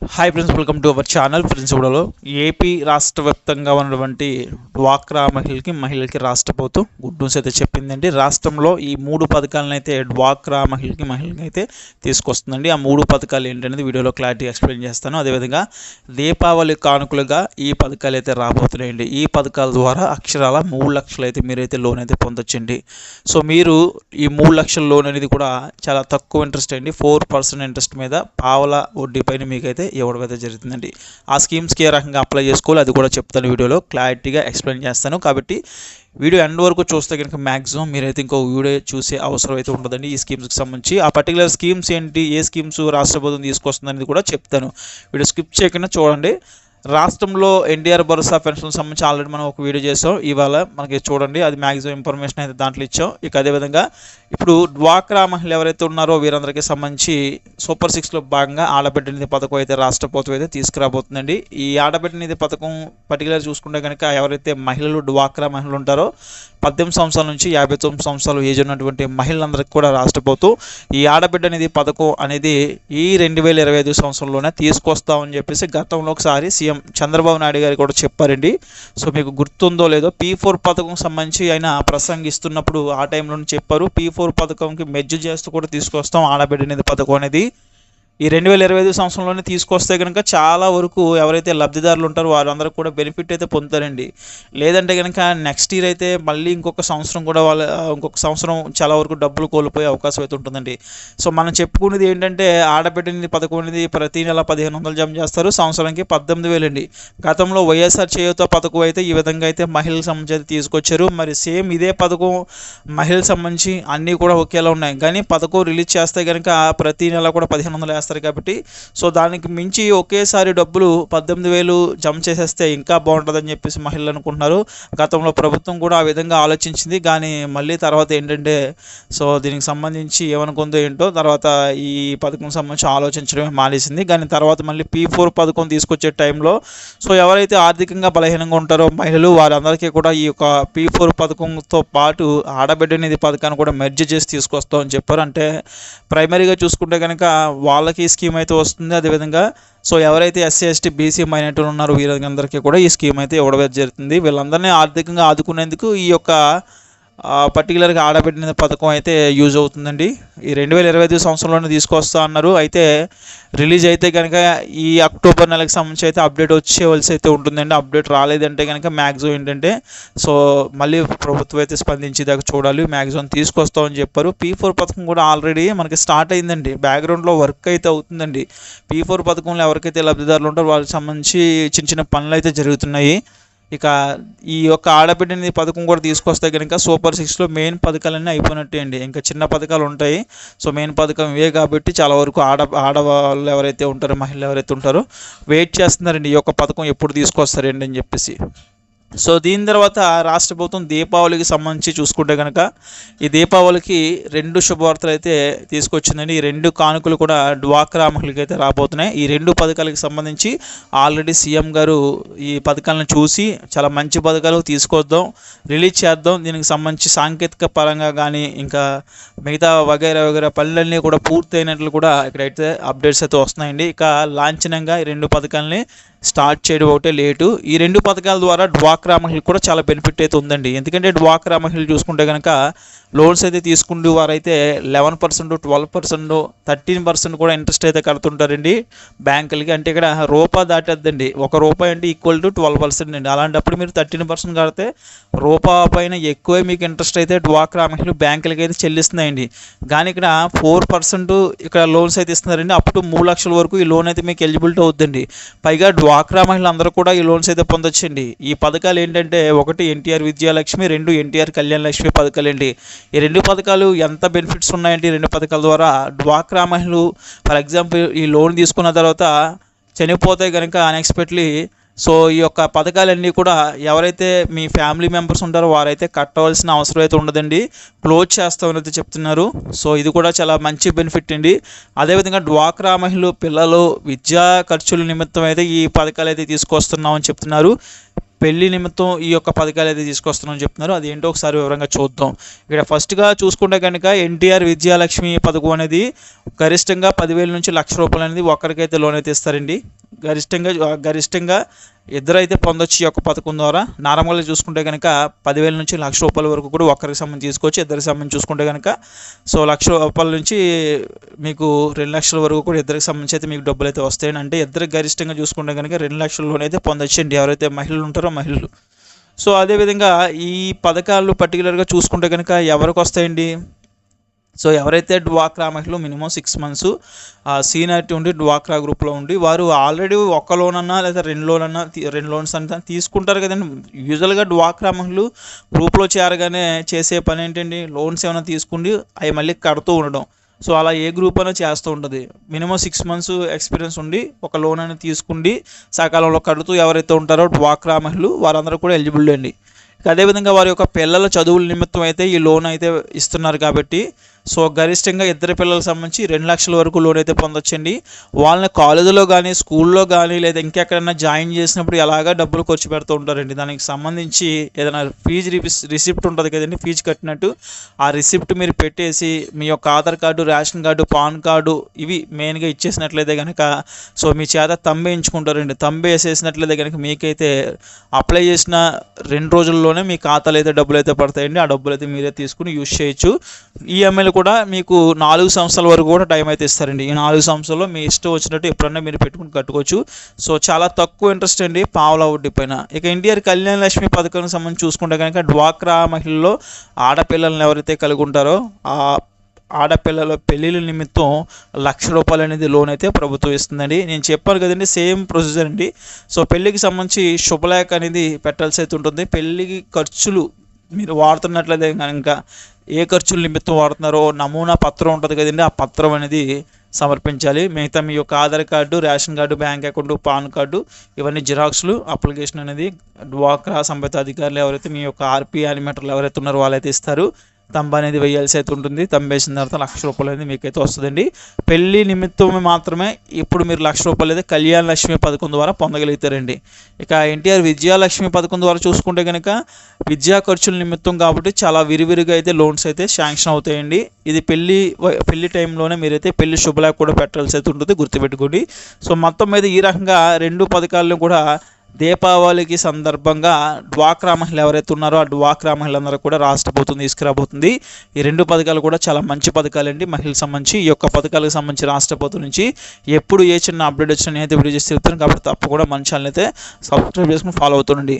Hi friends welcome to our channel friends ఇప్పుడులో AP రాష్ట్ర వ్యాప్తంగా ఉన్నటువంటి డ్వాక్రా మహిళకి మహిళలకి రాష్ట్ర ప్రభుత్వం గుడ్ న్యూస్ అయితే చెప్పిందండి. రాష్ట్రంలో ఈ మూడు పథకాలను అయితే డ్వాక్రా మహిళకి మహిళలకి అయితే తీసుకొస్తుందండి. ఆ మూడు పథకాలు ఏంటనేది వీడియోలో క్లారిటీ ఎక్స్ప్లెయిన్ చేస్తాను. అదేవిధంగా దీపావళి కానుకలుగా ఈ పథకాలు అయితే రాబోతున్నాయండి. ఈ పథకాల ద్వారా అక్షరాల మూడు లక్షలు అయితే మీరైతే లోన్ అయితే పొందొచ్చండి. సో మీరు ఈ మూడు లక్షల లోన్ అనేది కూడా చాలా తక్కువ ఇంట్రెస్ట్ అండి. ఫోర్ పర్సెంట్ ఇంట్రెస్ట్ మీద పావల వడ్డీ పైన మీకైతే ఇవ్వడం అయితే జరుగుతుందండి. ఆ స్కీమ్స్కి ఏ రకంగా అప్లై చేసుకోవాలి అది కూడా చెప్తాను వీడియోలో. క్లారిటీగా ఎక్స్ప్లెయిన్ చేస్తాను. కాబట్టి వీడియో ఎండ్ వరకు చూస్తే కనుక మ్యాక్సిమం మీరైతే ఇంకో వీడియో చూసే అవసరం అయితే ఉంటుందండి ఈ స్కీమ్స్కి సంబంధించి. ఆ పర్టికులర్ స్కీమ్స్ ఏంటి? ఏ స్కీమ్స్ రాష్ట్ర ప్రభుత్వం తీసుకొస్తుంది అనేది కూడా చెప్తాను. వీడియో స్కిప్ చేయకుండా చూడండి. రాష్ట్రంలో ఎన్టీఆర్ భరోసా పెన్షన్ సంబంధించి ఆల్రెడీ మనం ఒక వీడియో చేసాం. ఇవాళ మనకి చూడండి అది మ్యాక్సిమం ఇన్ఫర్మేషన్ అయితే దాంట్లో ఇచ్చాం. ఇక అదేవిధంగా ఇప్పుడు డ్వాక్రా మహిళలు ఎవరైతే ఉన్నారో వీరందరికీ సంబంధించి సూపర్ సిక్స్లో భాగంగా ఆడబిడ్డ నిధి పథకం అయితే రాష్ట్ర ప్రభుత్వం అయితే తీసుకురాబోతుందండి. ఈ ఆడబిడ్డ నిధి పథకం పర్టికులర్ చూసుకుంటే కనుక ఎవరైతే మహిళలు డ్వాక్రా మహిళలు ఉంటారో పద్దెనిమిది సంవత్సరాల నుంచి యాభై తొమ్మిది సంవత్సరాలు ఏజ్ ఉన్నటువంటి మహిళలందరికీ కూడా రాష్ట్ర ప్రభుత్వం ఈ ఆడబిడ్డ నిధి పథకం అనేది ఈ రెండు వేల ఇరవై ఐదు సంవత్సరంలోనే తీసుకొస్తామని చెప్పేసి గతంలో ఒకసారి సీఎం చంద్రబాబు నాయుడు గారు కూడా చెప్పారండి. సో మీకు గుర్తుందో లేదో పీ ఫోర్ పథకం సంబంధించి ఆయన ప్రసంగిస్తున్నప్పుడు ఆ టైంలో చెప్పారు. పీ ఫోర్ పథకంకి మెజ్జు చేస్తూ కూడా తీసుకొస్తాం ఆడబిడ్డ అనేది పథకం అనేది. ఈ రెండు వేల ఇరవై ఐదు సంవత్సరంలోనే తీసుకొస్తే కనుక చాలా వరకు ఎవరైతే లబ్ధిదారులు ఉంటారో వారందరూ కూడా బెనిఫిట్ అయితే పొందుతారండి. లేదంటే కనుక నెక్స్ట్ ఇయర్ అయితే మళ్ళీ ఇంకొక సంవత్సరం కూడా వాళ్ళ ఇంకొక సంవత్సరం చాలా వరకు డబ్బులు కోల్పోయే అవకాశం అయితే ఉంటుందండి. సో మనం చెప్పుకునేది ఏంటంటే ఆడబిడ్డని పథకం అనేది ప్రతి నెల పదిహేను వందలు జమ చేస్తారు. సంవత్సరానికి పద్దెనిమిది వేలు అండి గతంలో వైఎస్ఆర్ చేయూత పథకం అయితే ఈ విధంగా అయితే మహిళలకు సంబంధించి తీసుకొచ్చారు. మరి సేమ్ ఇదే పథకం మహిళలకు సంబంధించి అన్నీ కూడా ఒకేలా ఉన్నాయి. కానీ పథకం రిలీజ్ చేస్తే కనుక ప్రతి నెల కూడా పదిహేను వందలు వేస్తారు. కాబట్టి సో దానికి మించి ఒకేసారి డబ్బులు పద్దెనిమిది వేలు జమ చేసేస్తే ఇంకా బాగుంటుందని చెప్పేసి మహిళలు అనుకుంటున్నారు. గతంలో ప్రభుత్వం కూడా ఆ విధంగా ఆలోచించింది. కానీ మళ్ళీ తర్వాత ఏంటంటే సో దీనికి సంబంధించి ఏమనుకుందో ఏంటో తర్వాత ఈ పథకం సంబంధించి ఆలోచించడమే మానేసింది. కానీ తర్వాత మళ్ళీ పీ ఫోర్ పథకం తీసుకొచ్చే టైంలో సో ఎవరైతే ఆర్థికంగా బలహీనంగా ఉంటారో మహిళలు వారందరికీ కూడా ఈ యొక్క పీ ఫోర్ పథకంతో పాటు ఆడబిడ్డ నిధి పథకాన్ని కూడా మెర్జ్ చేసి తీసుకొస్తామని చెప్పారు. అంటే ప్రైమరీగా చూసుకుంటే కనుక వాళ్ళకి ఈ స్కీమ్ అయితే వస్తుంది. అదేవిధంగా సో ఎవరైతే ఎస్సీ ఎస్టీ బీసీ మైనార్టీలు ఉన్నారో వీరందరికీ కూడా ఈ స్కీమ్ అయితే ఇవ్వడం జరుగుతుంది. వీళ్ళందరినీ ఆర్థికంగా ఆదుకునేందుకు ఈ యొక్క పర్టికులర్గా ఆడబిడ్డ పథకం అయితే యూజ్ అవుతుందండి. ఈ రెండు వేల ఇరవై ఐదు సంవత్సరంలోనే తీసుకొస్తా అన్నారు. అయితే రిలీజ్ అయితే కనుక ఈ అక్టోబర్ నెలకు సంబంధించి అయితే అప్డేట్ వచ్చేవలసి అయితే ఉంటుందండి. అప్డేట్ రాలేదంటే కనుక మ్యాక్సిమం ఏంటంటే సో మళ్ళీ ప్రభుత్వం అయితే స్పందించేదాకా చూడాలి. మ్యాక్సిమం తీసుకొస్తామని చెప్పారు. పీ ఫోర్ పథకం కూడా ఆల్రెడీ మనకి స్టార్ట్ అయిందండి. బ్యాక్గ్రౌండ్లో వర్క్ అయితే అవుతుందండి. పీ ఫోర్ పథకంలో ఎవరికైతే లబ్ధిదారులు ఉంటారో వాళ్ళకి సంబంధించి చిన్న చిన్న పనులు అయితే జరుగుతున్నాయి. ఇక ఈ యొక్క ఆడబిడ్డని పథకం కూడా తీసుకొస్తే కనుక సూపర్ సిక్స్లో మెయిన్ పథకాలన్నీ అయిపోయినట్టే అండి ఇంకా చిన్న పథకాలు ఉంటాయి. సో మెయిన్ పథకం ఇవే కాబట్టి చాలా వరకు ఆడ ఆడవాళ్ళు ఎవరైతే ఉంటారో మహిళలు ఎవరైతే ఉంటారో వెయిట్ చేస్తున్నారండి. ఈ యొక్క పథకం ఎప్పుడు తీసుకొస్తారండి అని చెప్పేసి. సో దీని తర్వాత రాష్ట్ర ప్రభుత్వం దీపావళికి సంబంధించి చూసుకుంటే కనుక ఈ దీపావళికి రెండు శుభవార్తలు అయితే తీసుకొచ్చిందండి ఈ రెండు కానుకలు కూడా డ్వాక్రా మహిళకి అయితే రాబోతున్నాయి. ఈ రెండు పథకాలకు సంబంధించి ఆల్రెడీ సీఎం గారు ఈ పథకాలను చూసి చాలా మంచి పథకాలు తీసుకొద్దాం రిలీజ్ చేద్దాం. దీనికి సంబంధించి సాంకేతిక పరంగా కానీ ఇంకా మిగతా వగైరా వగైరా పనులన్నీ కూడా పూర్తయినట్లు కూడా ఇక్కడైతే అప్డేట్స్ అయితే వస్తున్నాయండి. ఇక లాంఛనంగా ఈ రెండు పథకాలని స్టార్ట్ చేయడం ఒకటే లేటు. ఈ రెండు పథకాల ద్వారా డ్వాక్రా మహిళ కూడా చాలా బెనిఫిట్ అయితే ఉందండి. ఎందుకంటే డ్వాక్రా మహిళలు చూసుకుంటే కనుక లోన్స్ అయితే తీసుకునే వారైతే eleven percent twelve percent thirteen percent కూడా ఇంట్రెస్ట్ అయితే కడుతుంటారండి బ్యాంకులకి. అంటే ఇక్కడ రూపా దాటద్దండి. ఒక రూపాయి అంటే ఈక్వల్ టు ట్వెల్వ్ పర్సెంట్ అండి. అలాంటప్పుడు మీరు థర్టీన్ పర్సెంట్ కడితే రూపా పైన ఎక్కువే మీకు ఇంట్రెస్ట్ అయితే డ్వాక్రా మహిళలు బ్యాంకులకి అయితే చెల్లిస్తున్నాయండి. కానీ ఇక్కడ ఫోర్ పర్సెంట్ ఇక్కడ లోన్స్ అయితే ఇస్తున్నారండి. అప్ టు మూడు లక్షల వరకు ఈ లోన్ అయితే మీకు ఎలిజిబిలిటీ అవుతుందండి పైగా డ్వాక్రా మహిళలు కూడా ఈ లోన్స్ అయితే పొందొచ్చండి. ఈ పథకాలు ఏంటంటే ఒకటి ఎన్టీఆర్ విద్యాలక్ష్మి రెండు ఎన్టీఆర్ కళ్యాణ లక్ష్మి పథకాలు అండి ఈ రెండు పథకాలు ఎంత బెనిఫిట్స్ ఉన్నాయంటే ఈ రెండు పథకాల ద్వారా డ్వాక్రా మహిళలు ఫర్ ఎగ్జాంపుల్ ఈ లోన్ తీసుకున్న తర్వాత చనిపోతే కనుక అన్ఎక్స్పెక్ట్లీ సో ఈ యొక్క పథకాలన్నీ కూడా ఎవరైతే మీ ఫ్యామిలీ మెంబర్స్ ఉంటారో వారైతే కట్టవలసిన అవసరం అయితే ఉండదండి. క్లోజ్ చేస్తామని అయితే చెప్తున్నారు. సో ఇది కూడా చాలా మంచి బెనిఫిట్ అండి. అదేవిధంగా డ్వాక్రా మహిళలు పిల్లలు విద్యా ఖర్చుల నిమిత్తం అయితే ఈ పథకాలు అయితే తీసుకొస్తున్నామని చెప్తున్నారు. పెళ్ళి నిమిత్తం ఈ యొక్క పథకాలు అయితే తీసుకొస్తున్నామని చెప్తున్నారు అది ఏంటో ఒకసారి వివరంగా చూద్దాం. ఇక్కడ ఫస్ట్గా చూసుకుంటే కనుక ఎన్టీఆర్ విద్యాలక్ష్మి పథకం అనేది గరిష్టంగా పదివేల నుంచి లక్ష రూపాయలు అనేది ఒక్కరికైతే లోన్ అయితే ఇస్తారండి. గరిష్టంగా గరిష్టంగా ఇద్దరైతే పొందొచ్చు ఈ యొక్క పథకం ద్వారా. నార్మల్గా చూసుకుంటే కనుక పదివేల నుంచి లక్ష రూపాయల వరకు కూడా ఒక్కరికి సంబంధించి తీసుకోవచ్చు ఇద్దరికి సంబంధించి చూసుకుంటే కనుక సో లక్ష రూపాయల నుంచి మీకు రెండు లక్షల వరకు కూడా ఇద్దరికి సంబంధించి అయితే మీకు డబ్బులు అయితే వస్తాయండి. అంటే ఇద్దరికి గరిష్టంగా చూసుకుంటే కనుక రెండు లక్షల లోన్ అయితే పొందొచ్చండి ఎవరైతే మహిళలు ఉంటారో మహిళలు. సో అదేవిధంగా ఈ పథకాలు పర్టికులర్గా చూసుకుంటే కనుక ఎవరికి వస్తాయండి? సో ఎవరైతే డ్వాక్రా మహిళలు మినిమం సిక్స్ మంత్స్ సీనియారిటీ ఉండి డ్వాక్రా గ్రూప్లో ఉండి వారు ఆల్రెడీ ఒక లోన్ అన్నా లేదా రెండు లోన్ అన్నా రెండు లోన్స్ అన్నా తీసుకుంటారు కదండి. యూజువల్గా డ్వాక్రా మహిళలు గ్రూప్లో చేరగానే చేసే పని ఏంటండి? లోన్స్ ఏమైనా తీసుకుండి అవి మళ్ళీ కడుతూ ఉండడం. సో అలా ఏ గ్రూప్ అయినా చేస్తూ ఉంటుంది. మినిమం సిక్స్ మంత్స్ ఎక్స్పీరియన్స్ ఉండి ఒక లోన్ అనేది తీసుకుండి సకాలంలో కడుతూ ఎవరైతే ఉంటారో డ్వాక్రా మహిళలు వారందరూ కూడా ఎలిజిబుల్ అండి. అదేవిధంగా వారి యొక్క పిల్లల చదువుల నిమిత్తం అయితే ఈ లోన్ అయితే ఇస్తున్నారు కాబట్టి సో గరిష్టంగా ఇద్దరు పిల్లలకు సంబంధించి రెండు లక్షల వరకు లోన్ అయితే పొందొచ్చండి. వాళ్ళని కాలేజీలో కానీ స్కూల్లో కానీ లేదా ఇంకెక్కడైనా జాయిన్ చేసినప్పుడు ఎలాగా డబ్బులు ఖర్చు పెడుతూ ఉంటారండి. దానికి సంబంధించి ఏదైనా ఫీజు రిసిప్ట్ ఉంటుంది కదండి ఫీజు కట్టినట్టు. ఆ రిసిప్ట్ మీరు పెట్టేసి మీ యొక్క Aadhaar card ration card PAN card ఇవి మెయిన్గా ఇచ్చేసినట్లయితే కనుక సో మీ చేత తంబే ఎంచుకుంటారండి తంబే వేసేసినట్లయితే కనుక మీకైతే అప్లై చేసిన రెండు రోజుల్లోనే మీ ఖాతాలో అయితే డబ్బులు అయితే పడతాయండి. ఆ డబ్బులు అయితే మీరే తీసుకుని యూజ్ చేయొచ్చు. ఈఎంఐలు కూడా మీకు నాలుగు సంవత్సరాల వరకు కూడా టైం అయితే ఇస్తారండి. ఈ నాలుగు సంవత్సరాల్లో మీ ఇష్టం వచ్చినట్టు ఎప్పుడన్నా మీరు పెట్టుకుని కట్టుకోవచ్చు. సో చాలా తక్కువ ఇంట్రెస్ట్ అండి పావుల వడ్డీ పైన. ఇక ఎన్టీఆర్ కళ్యాణ లక్ష్మి పథకానికి సంబంధించి చూసుకుంటే కనుక డ్వాక్రా మహిళల్లో ఆడపిల్లలను ఎవరైతే కలిగి ఉంటారో ఆ ఆడపిల్లల పెళ్ళిళ్ళ నిమిత్తం లక్ష రూపాయలు అనేది లోన్ అయితే ప్రభుత్వం ఇస్తుందండి. నేను చెప్పాను కదండి సేమ్ ప్రొసీజర్ అండి. సో పెళ్ళికి సంబంధించి శుభలేఖ అనేది పెట్టాల్సి అయితే ఉంటుంది. పెళ్ళికి ఖర్చులు మీరు వాడుతున్నట్లయితే కనుక ఏ ఖర్చుల నిమిత్తం వాడుతున్నారో నమూనా పత్రం ఉంటుంది కదండి ఆ పత్రం అనేది సమర్పించాలి. మిగతా మీ యొక్క Aadhaar card ration card bank account PAN card ఇవన్నీ జిరాక్స్లు అప్లికేషన్ అనేది డ్వాక్రా సంబంధిత అధికారులు ఎవరైతే మీ యొక్క ఆర్పీ యానిమేటర్లు ఎవరైతే ఉన్నారో వాళ్ళైతే ఇస్తారు. తంబ అనేది వేయాల్సి అయితే ఉంటుంది. తంబ వేసిన తర్వాత లక్ష రూపాయలు అనేది మీకైతే వస్తుందండి. పెళ్ళి నిమిత్తం మాత్రమే ఇప్పుడు మీరు లక్ష రూపాయలు అయితే కళ్యాణ లక్ష్మి పథకం ద్వారా పొందగలుగుతారండి. ఇక ఎన్టీఆర్ విద్యాలక్ష్మి పథకం ద్వారా చూసుకుంటే కనుక విద్యా ఖర్చుల నిమిత్తం కాబట్టి చాలా విరివిరిగా అయితే లోన్స్ అయితే శాంక్షన్ అవుతాయండి. ఇది పెళ్ళి పెళ్ళి టైంలోనే మీరైతే పెళ్ళి శుభలేఖ కూడా పెట్టాల్సి అయితే ఉంటుంది. గుర్తుపెట్టుకోండి. సో మొత్తం మీద ఈ రకంగా రెండు పథకాలను కూడా దీపావళికి సందర్భంగా డ్వాక్రా మహిళలు ఎవరైతే ఉన్నారో ఆ డ్వాక్రా మహిళలందరూ కూడా రాష్ట్ర ప్రభుత్వం తీసుకురాబోతుంది. ఈ రెండు పథకాలు కూడా చాలా మంచి పథకాలండి. మహిళలకు సంబంధించి ఈ యొక్క పథకాలకు సంబంధించి రాష్ట్ర ప్రభుత్వం నుంచి ఎప్పుడు ఏ చిన్న అప్డేట్ వచ్చినా నేనైతే వీడియో చేసి చెప్తాను. కాబట్టి తప్పకుండా మన ఛానల్ అయితే సబ్స్క్రైబ్ చేసుకుని ఫాలో అవుతుండండి.